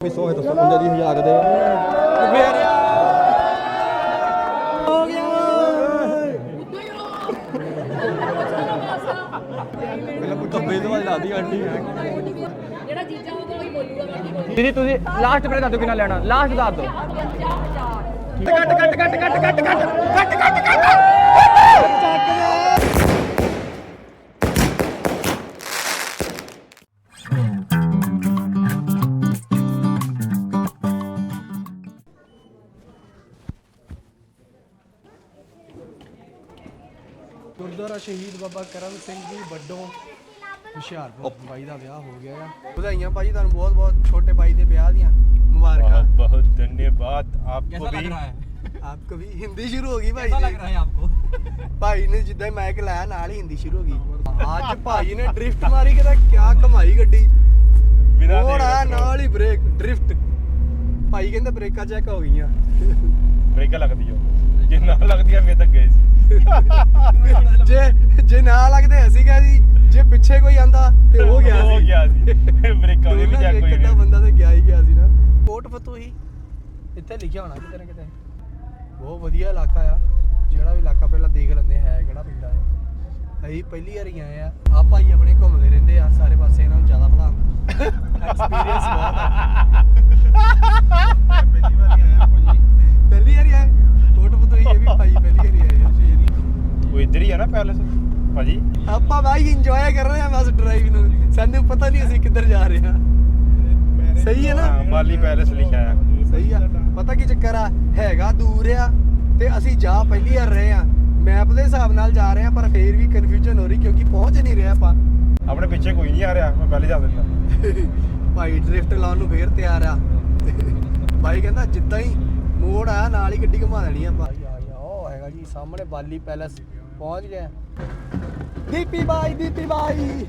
ਵੀ ਸੌ ਦੱਸੋ ਬੰਦੇ ਦੀ ਹਜ਼ਾਰ ਦੇ ਮੇਰਿਆ ਹੋ ਗਿਆ ਪਹਿਲਾਂ ਪੁੱਛੋ ਬੇਦਵਾ ਲਾਦੀ ਆਂਟੀ ਜਿਹੜਾ ਜੀਜਾ ਉਹੀ ਬੋਲੂਗਾ ਬਾਕੀ ਕੋਈ ਦੀਦੀ ਤੁਸੀਂ ਲਾਸਟ ਪਹਿਲੇ ਦੱਸ ਕਿੰਨਾ ਲੈਣਾ ਲਾਸਟ ਦੱਸ ਦਿਓ ਕੱਟ ਕੱਟ ਕੱਟ ਕੱਟ ਕੱਟ ਕੱਟ ਕੱਟ ਕੱਟ ਕੱਟ ਗੁਰਦੁਆਰਾ ਸ਼ਹੀਦ ਬਾਬਾ ਕਰਮ ਸਿੰਘ ਜੀ ਵੱਡੋਂ ਹੁਸ਼ਿਆਰਪੁਰ ਬਾਈ ਦਾ ਵਿਆਹ ਹੋ ਗਿਆ ਆ। ਵਧਾਈਆਂ ਭਾਜੀ ਤੁਹਾਨੂੰ ਬਹੁਤ ਬਹੁਤ ਛੋਟੇ ਭਾਈ ਦੇ ਵਿਆਹ ਦੀਆਂ। ਮੁਬਾਰਕਾਂ। ਬਹੁਤ ਧੰਨਵਾਦ। ਆਪਕੋ ਵੀ ਆਪਕੋ ਵੀ ਹਿੰਦੀ ਸ਼ੁਰੂ ਹੋ ਗਈ ਭਾਈ ਕਿਹਦਾ ਲੱਗ ਰਿਹਾ ਹੈ ਆਪਕੋ। ਭਾਈ ਨੇ ਜਿੱਦਾਂ ਮਾਈਕ ਲਾਇਆ ਨਾਲ ਹੀ ਹਿੰਦੀ ਸ਼ੁਰੂ ਹੋ ਗਈ। ਅੱਜ ਭਾਈ ਨੇ ਡ੍ਰਿਫਟ ਮਾਰੀ ਕਿਦਾ ਕਿਆ ਕਮਾਈ ਗੱਡੀ। ਬਿਨਾਂ ਹੋੜਾ ਨਾਲ ਹੀ ਬ੍ਰੇਕ ਡ੍ਰਿਫਟ ਭਾਈ ਕਹਿੰਦਾ ਬ੍ਰੇਕਾਂ ਚੈੱਕ ਹੋ ਗਈਆਂ। ਬ੍ਰੇਕਾਂ ਲੱਗਦੀ ਜੇ ਨਾ ਲੱਗਦੀਆਂ ਮੇਰੇ ਤੱਕ ਗਏ ਸੀ। ਜੇ ਜੇ ਨਾ ਲੱਗਦੇ ਅਸੀਂ ਕਹਾਂ ਜੀ। ਜੇ ਪਿੱਛੇ ਕੋਈ ਆਂਦਾ ਤੇ ਉਹ ਗਿਆ ਸੀ। ਉਹ ਗਿਆ ਸੀ। ਬ੍ਰੇਕਾਂ ਦੇ ਵੀ ਜਾ ਕੋਈ ਕਿੰਨਾ ਬੰਦਾ ਤੇ ਗਿਆ ਹੀ ਗਿਆ ਸੀ ਨਾ। ਕੋਟ ਫਤੂਹੀ ਇੱਥੇ ਲਿਖਿਆ ਹੋਣਾ ਕਿਤੇ ਨਾ ਕਿਤੇ। ਬਹੁਤ ਵਧੀਆ ਇਲਾਕਾ ਆ। ਜਿਹੜਾ ਵੀ ਇਲਾਕਾ ਪਹਿਲਾਂ ਦੇਖ ਲੈਂਦੇ ਹੈ ਕਿਹੜਾ ਪਿੰਡ ਆ ਅਸੀਂ ਪਹਿਲੀ ਵਾਰ ਹੀ ਆਏ ਆ। ਆਪਾਂ ਹੀ ਆਪਣੇ ਘੁੰਮਦੇ ਰਹਿੰਦੇ ਆ ਸਾਰੇ ਪਾਸੇ ਇਹਨਾਂ ਨੂੰ ਜ਼ਿਆਦਾ ਪਤਾ ਐਕਸਪੀਰੀਅੰਸ ਬਹੁਤ ਆ। ਰਹੇ ਸਹੀ ਹੈ ਨਾ? ਮਾਲੀ ਪੈਲੇਸ ਲਿਖਿਆ ਆ। ਸਹੀ ਆ। ਪਤਾ ਕੀ ਚੱਕਰ ਆ? ਹੈਗਾ ਦੂਰ ਆ ਤੇ ਅਸੀਂ ਜਾ ਪਹਿਲੀ ਵਾਰ ਰਹੇ ਆ। ਮੈਪ ਦੇ ਹਿਸਾਬ ਨਾਲ ਜਾ ਰਹੇ ਆ ਪਰ ਫੇਰ ਵੀ ਕਨਫਿਊਜ਼ਨ ਹੋ ਰਹੀ ਕਿਉਂਕਿ ਪਹੁੰਚ ਨਹੀਂ ਰਹੇ ਆਪਾਂ। ਆਪਣੇ ਪਿੱਛੇ ਕੋਈ ਨਹੀਂ ਆ ਰਿਹਾ ਮੈਂ ਪਹਿਲੇ ਦੱਸ ਦਿੰਦਾ। ਭਾਈ ਡ੍ਰਿਫਟ ਲਾਉਣ ਨੂੰ ਫੇਰ ਤਿਆਰ ਆ। ਭਾਈ ਕਹਿੰਦਾ ਜਿੱਦਾਂ ਹੀ ਮੋੜ ਆਇਆ ਨਾਲ ਹੀ ਗੱਡੀ ਘੁਮਾ ਦੇਣੀ ਆ ਭਾਈ ਆ ਉਹ ਹੈਗਾ ਜੀ ਸਾਹਮਣੇ ਬਾਲੀ ਪੈਲਸ ਪਹੁੰਚ ਗਿਆ। ਦੀਪੀ ਬਾਈ ਦੀਪੀ ਬਾਈ।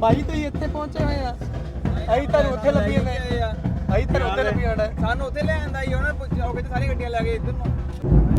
ਭਾਈ ਤੁਸੀਂ ਇੱਥੇ ਪਹੁੰਚੇ ਹੋਏ ਆ। ਅਸੀਂ ਤੁਹਾਨੂੰ ਉੱਥੇ ਲੱਭੀ ਜਾਂਦੇ। ਅਸੀਂ ਤੁਹਾਨੂੰ ਉੱਥੇ ਲੱਭੀ ਜਾਣਾ ਸਾਨੂੰ ਉੱਥੇ ਲੈ ਆਂਦਾ ਹੀ ਉਹਨਾਂ ਪੁੱਛੋਗੇ ਤੇ ਸਾਰੀ ਗੱਡੀਆਂ ਲੈ ਗਏ ਇੱਧਰ ਨੂੰ।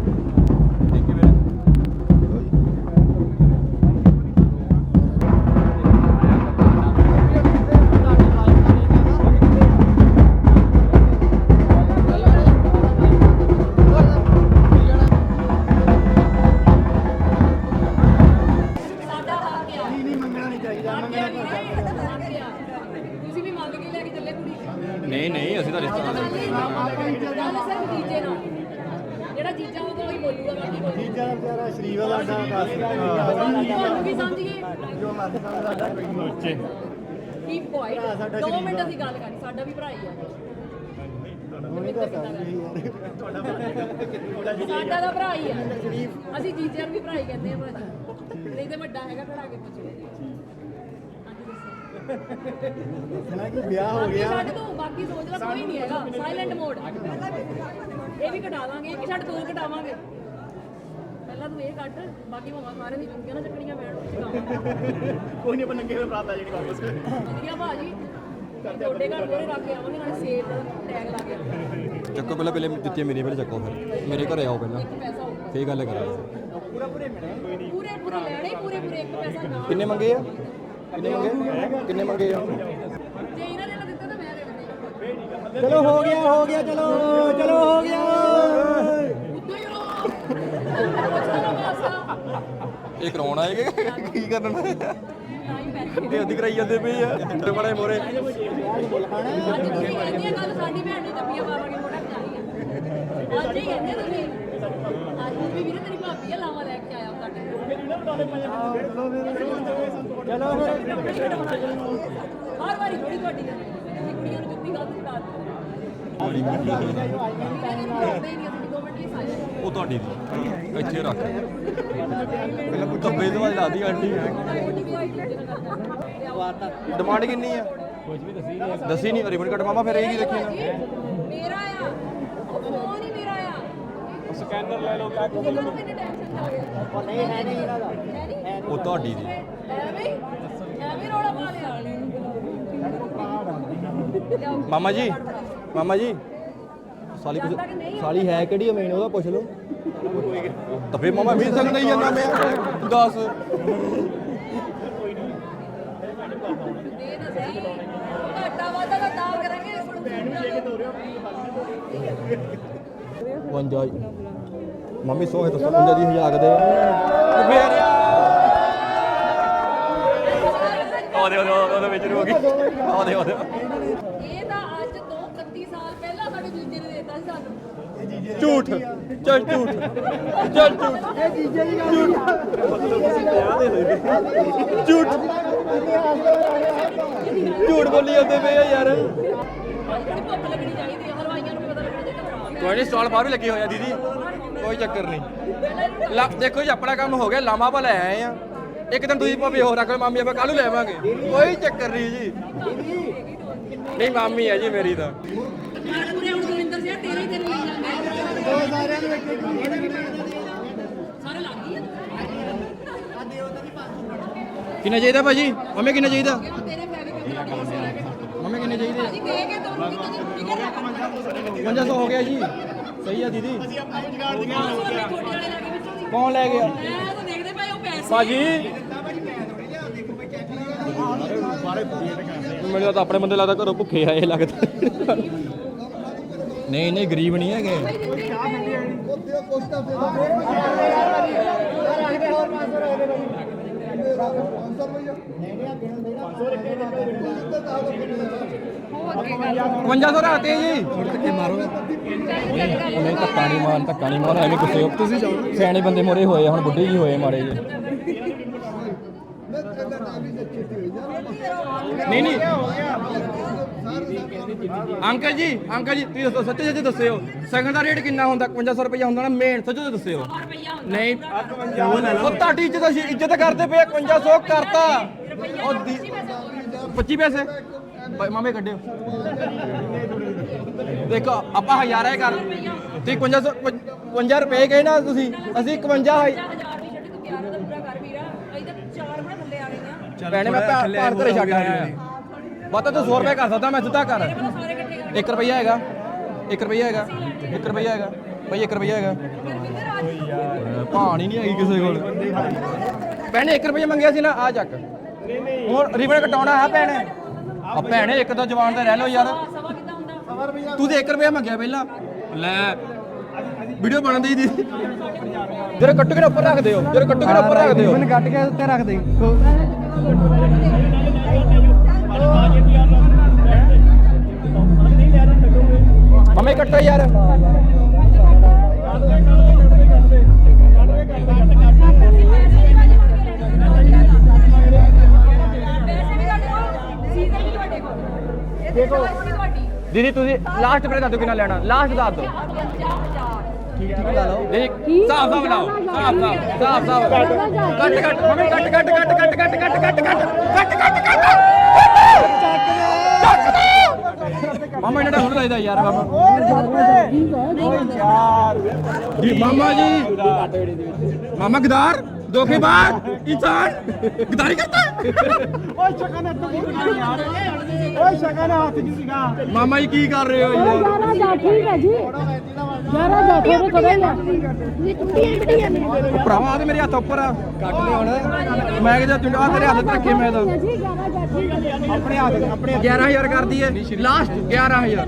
2 ਮਿੰਟ ਦੀ ਗੱਲ ਕਰੀ ਸਾਡਾ ਵੀ ਭਰਾ ਹੀ ਆ। ਸਾਡਾ ਦਾ ਭਰਾ ਹੀ ਆ। ਅਸੀਂ ਜੀਜੇ ਨੂੰ ਵੀ ਭਰਾ ਹੀ ਕਹਿੰਦੇ ਆ ਭਾਜੀ ਨਹੀਂ ਤੇ ਵੱਡਾ ਹੈਗਾ ਖੜਾ ਕੇ ਪੁੱਛੋ। ਵਿਆਹ ਹੋ ਗਿਆ। ਸਾਡੇ ਤੋਂ ਬਾਕੀ ਸੋਚ ਲਾ ਕੋਈ ਨਹੀਂ ਹੈਗਾ। ਸਾਇਲੈਂਟ ਮੋਡ ਇਹ ਵੀ ਕਟਾ ਦਾਂਗੇ ਇੱਕ ਛੱਡ ਦੋ ਕਟਾਵਾਂਗੇ ਪਹਿਲਾਂ ਤੂੰ ਇਹ ਕੱਟ ਬਾਕੀ ਭਾਵੇਂ ਸਾਰੇ ਦੀ ਚੁੰਗੀਆਂ ਨਾ ਚੱਕਣੀਆਂ ਪੈਣ ਕੋਈ ਨਹੀਂ ਆਪਾਂ ਨੰਗੇ ਹੋਏ ਬਰਾਤ ਆ ਜਾਣੀ ਵਾਪਸ ਵਧੀਆ ਭਾਜੀ ਤੁਹਾਡੇ ਘਰ ਦੋਰੇ ਰੱਖ ਕੇ ਆਵਾਂਗੇ ਨਾਲੇ ਸੇਬ ਦਾ ਟੈਗ ਲਾ ਕੇ ਆਵਾਂਗੇ। ਚੱਕੋ ਪਹਿਲਾਂ ਪਹਿਲੇ ਜੁੱਤੀਆਂ ਮੇਰੇ ਪਹਿਲੇ ਚੱਕੋ ਫਿਰ। ਮੇਰੇ ਘਰੇ ਆਓ ਪਹਿਲਾਂ। ਪੈਸਾ ਹੋਊਗਾ। ਫੇਰ ਗੱਲ ਕਰਾਂਗੇ। ਪੂਰੇ ਪੂਰੇ ਲੈਣੇ ਹੀ ਪੂਰੇ ਪੂਰੇ ਇੱਕ ਪੈਸਾ ਨਾ ਕਿੰਨੇ ਮੰਗੇ ਆ? ਕਿੰਨੇ ਮੰਗੇ? ਕਿੰਨੇ ਮੰਗੇ ਆ? ਜੇ ਇਹਨਾਂ ਨੇ ਨਾ ਦਿੱਤਾ ਤਾਂ ਮੈਂ ਦੇ ਦਿੰਦੀ। ਚਲੋ ਹੋ ਗਿਆ ਹੋ ਗਿਆ ਚਲੋ ਚਲੋ ਹੋ ਗਿਆ। ਇਹ ਕਰਾਉਣਾ ਹੈ ਕਿ ਕੀ ਕਰਨਾ? ਇਹ ਅੱਧੀ ਕਰਾਈ ਜਾਂਦੇ ਪਏ ਆ ਤੇ ਬੜੇ ਮੋਰੇ ਅੱਜ ਤੁਸੀਂ ਕਹਿੰਦੀ ਆ ਗੱਲ ਸਾਡੀ ਭੈਣ ਨੂੰ ਜੱਪੀਆਂ ਮਾਰਾਂਗੇ ਮੋੜਾ। ਆ ਅੱਜ ਹੀ ਕਹਿੰਦੇ ਤੁਸੀਂ ਅੱਜ ਵੀ ਵੀਰੇ ਤੇਰੀ ਭਾਬੀ ਆ ਲਾਵਾ ਲੈ ਕੇ ਆਇਆ ਸਾਡੇ ਚਲੋ ਹਰ ਵਾਰੀ ਥੋੜੀ ਤੁਹਾਡੀ ਗੱਲ ਤੁਸੀਂ ਕੁੜੀਆਂ ਨੂੰ ਜੁੱਤੀ ਗਲਤ ਚੜਾ ਦਿੰਦੇ ਉਹ ਤੁਹਾਡੀ ਦੀ। ਇੱਥੇ ਰੱਖ। ਪਹਿਲਾਂ ਪੁੱਛੋ ਬੇਦਵਾ ਲਾਦੀ ਆਂਟੀ। ਡਿਮਾਂਡ ਕਿੰਨੀ ਆ? ਕੁਝ ਵੀ ਦੱਸੀ ਨਹੀਂ ਦੱਸੀ ਨਹੀਂ ਰਿਬਨ ਕੱਟ। ਮਾਮਾ ਫਿਰ ਇਹ ਕੀ ਦੇਖੀ ਨਾ ਮੇਰਾ ਆ। ਉਹ ਫੋਨ ਹੀ ਮੇਰਾ ਆ। ਸਕੈਨਰ ਲੈ ਲਓ ਤੁਸੀਂ ਮੈਨੂੰ ਕਿੰਨੇ ਟੈਨਸ਼ਨ ਉਹ ਨਹੀਂ ਹੈ ਨਹੀਂ ਇਹਨਾਂ ਦਾ। ਹੈ ਨਹੀਂ। ਉਹ ਤੁਹਾਡੀ ਦੀ। ਐਵੇਂ ਹੀ? ਐਵੇਂ ਹੀ ਰੌਲਾ ਪਾ ਲਿਆ। ਮਾਮਾ ਜੀ ਮਾਮਾ ਜੀ। ਸਾਲੀ ਕੁਛ- ਸਾਲੀ ਹੈ ਕਿਹੜੀ ਆ ਉਹਦਾ? ਪੁੱਛ ਲਓ। ਤਾਂ ਫੇ ਮਾਮਾ ਮਿਲ ਸਕਦਾ ਹੀ ਜਾਂਦਾ ਮੈਂ। ਦੱਸ। ਮੰਮੀ 100 ਹੈ ਤਾਂ 52 ਦੀ ਹਜ਼ਾਰ ਦੇ। ਉਹਦੇ ਉਹਦੇ ਵਿੱਚ ਰੋ ਉਹਦੇ ਉਹਦੇ ਝੂਠ ਚੱਲ ਝੂਠ ਚੱਲ ਝੂਠ ਇਹ ਜੀਜੇ ਦੀ ਝੂਠ। ਝੂਠ ਬੋਲੀ ਜਾਂਦੇ ਪਏ ਆ ਯਾਰ। ਅੱਜ ਕਿਹੜੀ ਭੁੱਖ ਲੱਗਣੀ ਚਾਹੀਦੀ ਹੈ ਹਲਵਾਈਆਂ ਨੂੰ ਵੀ ਪਤਾ ਲੱਗਣਾ ਚਾਹੀਦਾ ਭਰਾ ਕੋਈ ਨਹੀਂ ਸਟਾਲ ਬਾਹਰ ਵੀ ਲੱਗੇ ਹੋਇਆ ਦੀਦੀ। ਕੋਈ ਚੱਕਰ ਨਹੀਂ ਲਾ ਦੇਖੋ ਜੀ ਆਪਣਾ ਕੰਮ ਹੋ ਗਿਆ ਲਾਮਾ ਭਾ ਲੈ ਆਏ ਆ। ਇੱਕ ਦਿਨ ਤੁਸੀਂ ਭਾਵੇਂ ਹੋਰ ਰੱਖ ਲਓ ਮਾਮੀ ਆਪਾਂ ਕੱਲ ਨੂੰ ਲੈ ਆਵਾਂਗੇ। ਕੋਈ ਚੱਕਰ ਨਹੀਂ ਜੀ। ਨਹੀਂ ਮਾਮੀ ਹੈ ਜੀ ਮੇਰੀ ਤਾਂ। ਪੂਰੇ ਹੁਣ ਸੁਰਿੰਦਰ ਸਿੰਘ ਤੇਰੇ ਹੀ ਤੇਰੇ ਲਈ ਜਾਂਦੇ ਕਿੰਨਾ ਚਾਹੀਦਾ ਭਾਜੀ? ਮੰਮੀ ਕਿੰਨਾ ਚਾਹੀਦਾ? ਮੰਮੀ ਕਿੰਨੇ ਚਾਹੀਦੇ? 5500 ਹੋ ਗਿਆ ਜੀ। ਸਹੀ ਆ ਦੀਦੀ। ਕੌਣ ਲੈ ਗਿਆ? ਭਾਜੀ। ਮੈਨੂੰ ਤਾਂ ਆਪਣੇ ਬੰਦੇ ਲੱਗਦਾ ਘਰੋਂ ਭੁੱਖੇ ਆਏ ਲੱਗਦਾ। ਨਹੀਂ ਨਹੀਂ ਗਰੀਬ ਨਹੀਂ ਹੈਗੇ। ਪੰਜਾ ਸੌ ਰਾਤੇ ਜੀ। ਧੱਕੇ ਮਾਰੋ ਨਹੀਂ ਧੱਕਾ ਨਹੀਂ ਮਾਰ ਧੱਕਾ ਨਹੀਂ ਮਾਰ ਐਵੇਂ ਹੋ। ਤੁਸੀਂ ਸਿਆਣੇ ਬੰਦੇ ਮੋਰੇ ਹੋਏ ਹੁਣ ਬੁੱਢੇ ਜੀ ਹੋਏ ਮਾਰੇ ਜੀ ਨਹੀਂ ਨਹੀਂ। ਅੰਕਲ ਜੀ ਅੰਕਲ ਜੀ ਤੁਸੀਂ ਦੱਸੋ ਸੱਚੇ ਸੱਚੇ ਦੱਸਿਓ। ਸਗਨ ਦਾ ਰੇਟ ਕਿੰਨਾ ਹੁੰਦਾ? 5500 ਰੁਪਏ ਹੁੰਦਾ ਨਾ ਮੇਨ ਸੱਚੇ ਸੱਚੇ ਦੱਸਿਓ। ਨਹੀਂ। ਉਹ ਤੁਹਾਡੀ ਇੱਜ਼ਤ ਅਸੀਂ ਇੱਜ਼ਤ ਕਰਦੇ ਪਏ 5500 ਕਰਤਾ। ਉਹ ਦੀ- 25 ਪੈਸੇ? ਭਾਈ ਮਾਮੇ ਕੱਢਿਓ। ਦੇਖੋ ਆਪਾਂ ਹਜ਼ਾਰਾਂ ਹੀ ਕਰ ਤੁਸੀਂ 5500 55 ਰੁਪਏ ਕਹੇ ਨਾ ਤੁਸੀਂ ਅਸੀਂ 51 ਹਜ਼ਾਰ ਵੀ ਛੱਡ ਤੂੰ 11 ਦਾ ਪੂਰਾ ਕਰ ਵੀਰਾ। ਅਸੀਂ ਤਾਂ ਚਾਰ ਬਣਾ ਥੱਲੇ ਆ ਗਏ ਆ। ਭੈਣੇ ਮੈਂ ਭਾਰ ਭਾਰ ਘਰੇ ਛੱਡ ਆਇਆ। ਬਾਤਾਂ ਤੂੰ 100 ਰੁਪਏ ਕਰ ਸਕਦਾ ਮੈਂ ਸਿੱਧਾ ਕਰ। ਸਾਰੇ ਇਕੱਠੇ ਕਰ 1 ਰੁਪਈਆ ਹੈਗਾ 1 ਰੁਪਈਆ ਹੈਗਾ 1 ਰੁਪਈਆ ਹੈਗਾ। ਭਾਈ 1 ਰੁਪਈਆ ਹੈਗਾ। ਭਾਣ ਹੀ ਨਹੀਂ ਹੈਗੀ ਕਿਸੇ ਕੋਲ। ਭੈਣੇ 1 ਰੁਪਈਆ ਮੰਗਿਆ ਸੀ ਨਾ ਆ ਚੱਕ। ਹੁਣ ਰਿਬਨ ਕਟਾਉਣਾ ਹੈ ਭੈਣੇ? ਆ ਭੈਣੇ ਇੱਕ ਤਾਂ ਜਵਾਨ ਤੇ ਰਹਿ ਲਓ ਯਾਰ। ਤੂੰ ਤੇ 1 ਰੁਪਈਆ ਮੰਗਿਆ ਪਹਿਲਾਂ। ਲੈ ਵੀਡੀਓ ਬਣਦੀ ਦੀ ਜਿਹੜੇ ਕੱਟੂ ਕੇ ਉੱਪਰ ਰੱਖ ਦਿਓ ਜਿਹੜੇ ਕੱਟੂ ਕੇ ਉੱਪਰ ਰੱਖ ਦਿਓ। ਕੱਟ ਕੇ ਉੱਤੇ ਰੱਖ ਦੇ। ਮਮੇ ਕੱਟੋ ਯਾਰ ਦੇਖੋ ਦੀਦੀ ਤੁਸੀਂ ਲਾਸਟ ਪ੍ਰੇ ਦੱਸ ਦਿਓ ਕਿੰਨਾ ਲੈਣਾ ਲਾਸਟ ਦੱਸ ਦਿਓ ਠੀਕ ਠੀਕ ਲਾ ਲਓ ਨਹੀਂ ਹਿਸਾਬ ਹਿਸਾਬ ਲਾਓ ਹਿਸਾਬ ਹਿਸਾਬ ਹਿਸਾਬ ਹਿਸਾਬ ਕੱਟ ਕੱਟ ਮੰਮੀ ਕੱਟ ਕੱਟ ਕੱਟ ਕੱਟ ਕੱਟ ਕੱਟ ਕੱਟ ਕੱਟ ਕੱਟ ਕੱਟ ਕੱਟ ਮਾਮਾ ਇਹਨਾਂ ਦਾ ਹੁਣ ਲਾਈਦਾ ਯਾਰ ਮਾਮਾ। ਜੀ ਮਾਮਾ ਜੀ। ਮਾਮਾ ਗਦਾਰ ਧੋਖੇਬਾਜ਼ ਇਨਸਾਨ ਗਦਾਰੀ ਕਰਤਾ ਓਏ ਸ਼ਕਾ ਨੇ ਤੂੰ ਯਾਰ। ਓਏ ਸ਼ਕਾ ਨੇ ਹੱਥ ਜੀ ਸੀਗਾ ਮਾਮਾ ਜੀ ਕੀ ਕਰ ਰਹੇ ਹੋ ਯਾਰ? ਠੀਕ ਹੈ ਜੀ। ਯਾਰ ਆ ਜਾ ਥੋੜੇ ਥੋੜੇ ਨਾ ਨੀ ਟੁੱਟੀਆਂ ਟੁੱਟੀਆਂ ਮੇਰੇ ਉਹ ਭਰਾਵਾ ਆ ਤੇ ਮੇਰੇ ਹੱਥ ਉੱਪਰ ਆ। ਕੱਟ ਨਹੀਂ ਹੁਣ ਮੈਂ ਕਿਹਾ ਜੁੰਡਾ ਆ ਤੇਰੇ ਹੱਥ ਧੱਕੇ ਮੈਂ ਤਾਂ। ਆਪਣੇ ਹੱਥ ਆਪਣੇ 11000 ਕਰਦੀ ਏ। ਲਾਸਟ 11000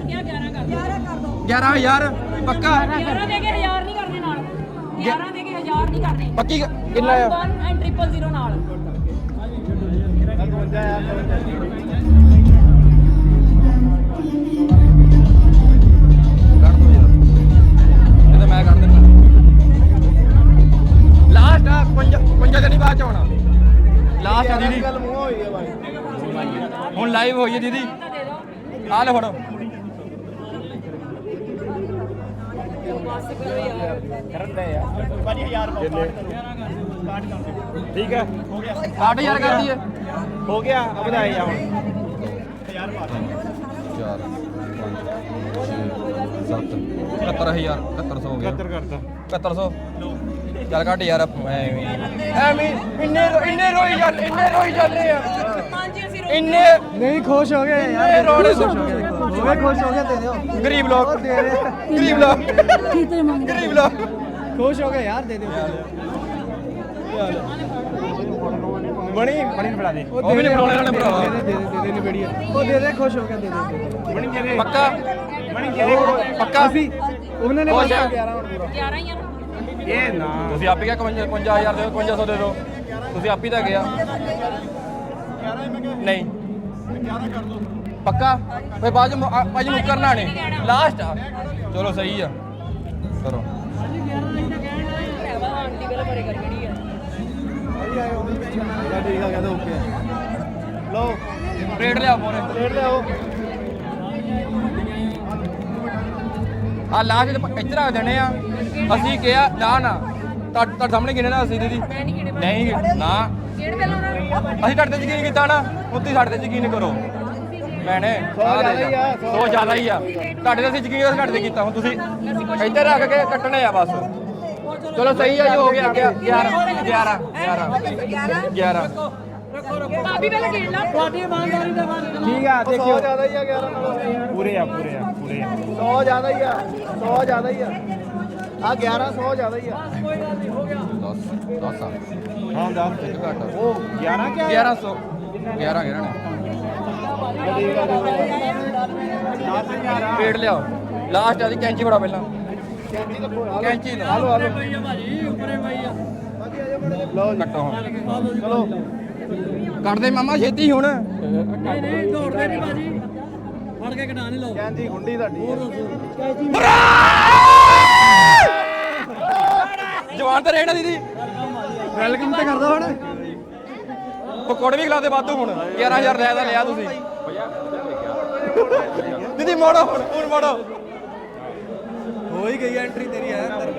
11000 ਪੱਕਾ? 11 ਦੇ ਕੇ 1000 ਨਹੀਂ ਕਰਦੇ ਨਾਲ। 11 ਦੇ ਕੇ 1000 ਨਹੀਂ ਕਰਦੇ ਪੱਕੀ ਕਿੰਨਾ ਆ? 1 ਐਂਡ 000 ਨਾਲ। 52 ਆ ਹੋਈ ਹੈ ਦੀਦੀ। ਆ ਲੈ ਫੜੋ। ਯਾਰ ਠੀਕ ਹੈ। 6000 ਕਰ ਦਈਏ। ਹੋ ਗਿਆ ਅਬ ਵਧਾਈ ਜਾ ਹੁਣ। 4 5 6 7 71000 7100 ਹੋ ਗਿਆ। 70 ਕਰਤਾ। 7100 ਚੱਲ ਕੱਟ ਯਾਰ ਐਵੇਂ। ਐਵੇਂ ਇੰਨੇ ਇੰਨੇ ਰੋਈ ਜਾਂਦੇ ਇੰਨੇ ਰੋਈ ਜਾਂਦੇ ਆ। ਇੰਨੇ ਨਹੀਂ ਖੁਸ਼ ਹੋ ਗਏ ਇੰਨੇ ਰੋਣੇ ਹੋ ਗਏ। ਖੁਸ਼ ਹੋ ਗਏ ਦੇ ਦਿਓ। ਗਰੀਬ ਲੋਕ ਗਰੀਬ ਲੋਕ। ਕੀਤੇ ਮੰਗ ਗਰੀਬ ਲੋਕ। ਖੁਸ਼ ਹੋ ਗਏ ਯਾਰ ਦੇ ਦਿਓ। ਬਣੀ ਬਣੀ ਨੂੰ ਫੜਾ ਦੇ। ਉਹ ਵੀ ਨਹੀਂ ਬਣਾਉਣੇ ਵਾਲੇ ਭਰਾਵਾ। ਦੇ ਦੇ ਦੇ ਦੇ ਨਿਬੜੀ ਉਹ ਦੇ ਦੇ ਖੁਸ਼ ਹੋ ਕੇ ਦੇ ਦੇ। ਬਣੀ ਦੇ ਦੇ ਪੱਕਾ? ਬਣੀ ਦੇ ਦੇ ਪੱਕਾ? ਅਸੀਂ ਉਹਨੇ ਨੇ ਬਸ ਜਾ। 11 ਹੁਣ ਪੂਰਾ। 11 ਹੀ ਆ ਨਾ। ਇਹ ਨਾ। ਤੁਸੀਂ ਆਪ ਹੀ ਕਿਹਾ 55 51000 ਦੇ 5500 ਦੇ ਦਿਓ। ਤੁਸੀਂ ਆਪ ਹੀ ਤਾਂ ਗਿਆ ਨਹੀਂ। ਪੱਕਾ? ਫੇ ਬਾਅਦ ਚ ਮੁ- ਆ- ਭਾਜੀ ਮੁੱਕਰਨਾ ਨੇ ਲਾਸਟ ਆ। ਚਲੋ ਸਹੀ ਆ। ਕਰੋ। ਠੀਕ ਆ ਕਹਿੰਦਾ ਓਕੇ ਲਓ ਰੇਟ ਲਿਆ ਮੋਰੇ ਪਲੇਟ ਲਿਆਓ ਆ ਲਾਸਟ ਇੱਧਰ ਆ ਦੇਣੇ ਆ। ਅਸੀਂ ਕਿਹਾ ਨਾ ਨਾ। ਤੁਹਾਡੇ ਸਾਹਮਣੇ ਕਿਨੇ ਨਾ ਅਸੀਂ ਦੀਦੀ ਨਹੀਂ ਨਾ। ਕਿਹੜੇ ਪਹਿਲਾਂ ਅਸੀਂ ਤੁਹਾਡੇ ਤੇ ਯਕੀਨ ਕੀਤਾ ਨਾ ਉੱਤੀ ਸਾਡੇ ਤੇ ਯਕੀਨ ਕਰੋ। ਭੈਣੇ ਸੌ ਜ਼ਿਆਦਾ ਹੀ ਆ, ਸੌ ਸੋ ਜ਼ਿਆਦਾ ਹੀ ਆ। ਤੁਹਾਡੇ ਤੇ ਅਸੀਂ ਯਕੀਨ ਤੁਹਾਡੇ ਤੇ ਕੀਤਾ। ਹੁਣ ਤੁਸੀਂ ਇੱਧਰ ਰੱਖ ਕੇ ਕੱਟਣੇ ਆ ਬਸ। ਚਲੋ ਸਹੀ ਆ ਜੀ ਹੋ ਗਿਆ 11 11 11 11 ਭਾਬੀ ਪਹਿਲਾਂ ਗਿਣ ਲਾ। ਤੁਹਾਡੀ ਇਮਾਨਦਾਰੀ ਦਾ ਠੀਕ ਆ 100 ਜ਼ਿਆਦਾ ਹੀ ਆ 11 ਨਾਲੋਂ। ਪੂਰੇ ਆ ਪੂਰੇ ਆ ਪੂਰੇ ਆ। 100 ਜ਼ਿਆਦਾ ਹੀ ਆ 100 ਜ਼ਿਆਦਾ ਹੀ ਆ। ਆ 11 100 ਜ਼ਿਆਦਾ ਹੀ ਆ। 10 10 ਹਾਂ ਦੱਸ ਇੱਕ ਘੱਟ। ਉਹ 11 ਕਿਆ 1100 11 11 ਨੇ। ਪੇੜ ਲਿਆਓ। ਲਾਸਟ ਆ ਜੀ ਕੈਂਚੀ ਫੜਾ ਪਹਿਲਾਂ। ਕੈਂਚੀ ਲਓ ਹਲੋ ਹਲੋ। ਲਓ ਜੀ। ਕੱਟੋ ਹੁਣ। ਚਲੋ। ਕੱਟ ਦੇ ਮਾਮਾ ਛੇਤੀ ਹੁਣ। ਗੁੰਡੀ ਤੁਹਾਡੀ। ਜਵਾਨ ਤਾਂ ਰਹਿਣਾ ਦੀਦੀ। ਵੈਲਕਮ ਤੇ ਕਰਦਾ ਹੁਣ? ਪਕੌੜੇ ਵੀ ਖਿਲਾ ਦੇ ਵਾਧੂ ਹੁਣ। 11000 ਲੈ ਤਾਂ ਲਿਆ ਤੁਸੀਂ। ਦੀਦੀ ਮੋੜੋ ਹੁਣ ਹੁਣ ਮੋੜੋ। ਹੋ ਹੀ ਗਈ ਐਂਟਰੀ ਤੇਰੀ ਹੈ ਅੰਦਰ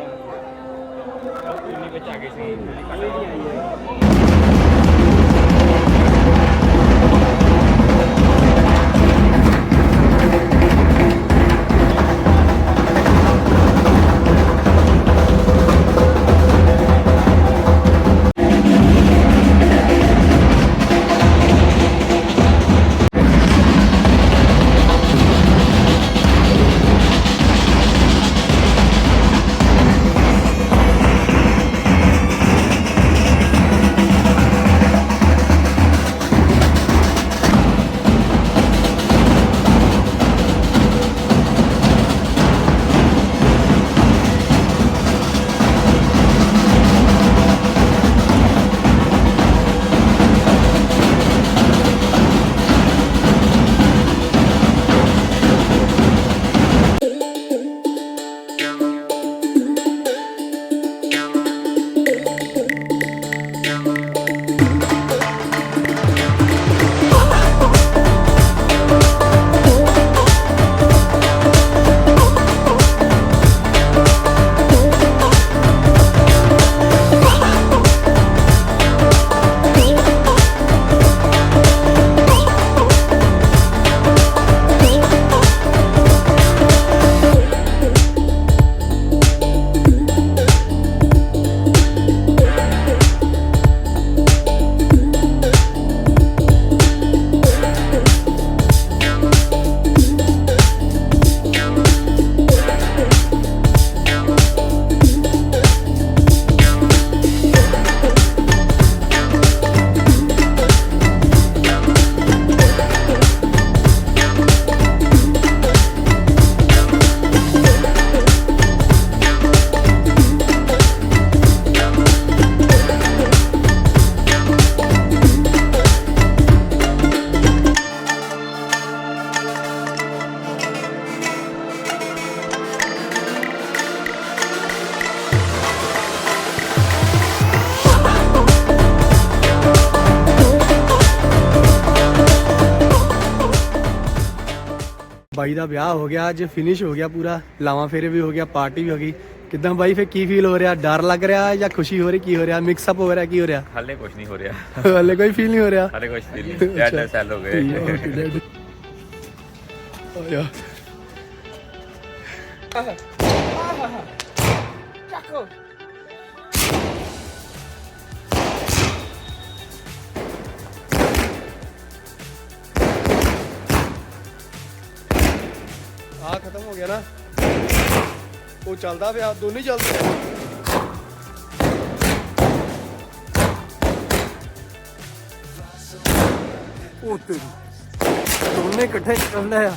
ਬਾਈ ਦਾ ਵਿਆਹ ਹੋ ਗਿਆ ਅੱਜ ਫਿਨਿਸ਼ ਹੋ ਗਿਆ ਪੂਰਾ ਲਾਵਾਂ ਫੇਰੇ ਵੀ ਹੋ ਗਿਆ ਪਾਰਟੀ ਵੀ ਹੋ ਗਈ। ਕਿਦਾਂ ਬਾਈ ਫੇ ਕੀ ਫੀਲ ਹੋ ਰਿਹਾ? ਡਰ ਲੱਗ ਰਿਹਾ ਜਾਂ ਖੁਸ਼ੀ ਹੋ ਰਹੀ? ਕੀ ਹੋ ਰਿਹਾ? ਮਿਕਸ ਅਪ ਹੋ ਰਿਹਾ ਕੀ ਹੋ ਰਿਹਾ? ਹਾਲੇ ਕੁਝ ਨਹੀਂ ਹੋ ਰਿਹਾ। ਹਲੇ ਕੋਈ ਫੀਲ ਨਹੀਂ ਹੋ ਰਿਹਾ? ਹਾਲੇ ਕੁਝ ਨਹੀਂ। ਡੈਡ ਸੈਲ ਹੋ ਗਏ। ਆਇਆ। ਆ ਖਤਮ ਹੋ ਗਿਆ ਨਾ। ਉਹ ਚੱਲਦਾ ਪਿਆ, ਦੋਨੇ ਹੀ ਚੱਲਦੇ ਆ। ਉਹ ਤੇਰੀ, ਦੋਨੇ ਇਕੱਠੇ ਚੱਲਦੇ ਆ।